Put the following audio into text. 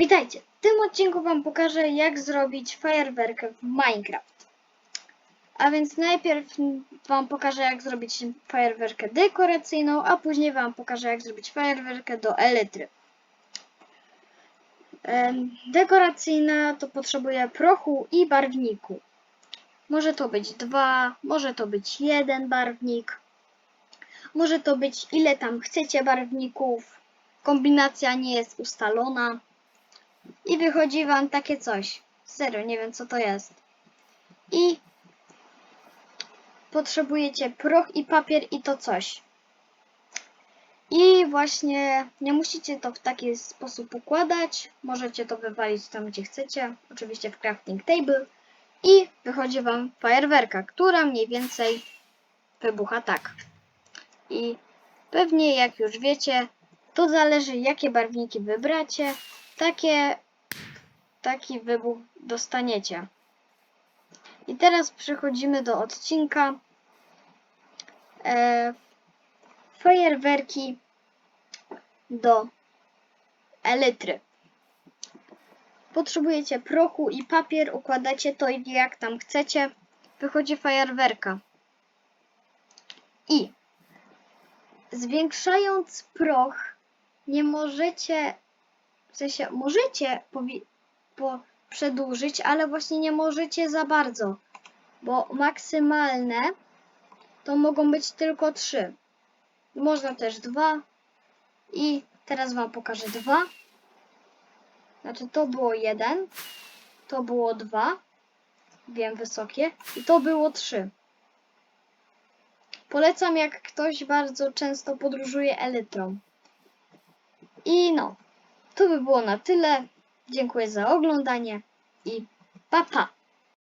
Witajcie! W tym odcinku Wam pokażę, jak zrobić fajerwerkę w Minecraft. A więc najpierw Wam pokażę, jak zrobić fajerwerkę dekoracyjną, a później Wam pokażę, jak zrobić fajerwerkę do elektry. Em, Dekoracyjna to potrzebuje prochu i barwniku. Może to być dwa, może to być jeden barwnik, może to być ile tam chcecie barwników. Kombinacja nie jest ustalona. I wychodzi wam takie coś. Serio, nie wiem co to jest. I potrzebujecie proch i papier i to coś. I właśnie nie musicie to w taki sposób układać. Możecie to wywalić tam gdzie chcecie. Oczywiście w crafting table. I wychodzi wam fajerwerka, która mniej więcej wybucha tak. I pewnie jak już wiecie, to zależy jakie barwniki wybracie, takie taki wybuch dostaniecie. I teraz przechodzimy do odcinka e, fajerwerki do elitry. Potrzebujecie prochu i papier, układacie to jak tam chcecie. Wychodzi fajerwerka. I zwiększając proch nie możecie, w sensie możecie po, przedłużyć, ale właśnie nie możecie za bardzo, bo maksymalne to mogą być tylko trzy. Można też dwa i teraz Wam pokażę dwa. Znaczy to było jeden, to było dwa, wiem wysokie i to było trzy. Polecam jak ktoś bardzo często podróżuje elytrą. I no, to by było na tyle. Dziękuję za oglądanie i pa pa!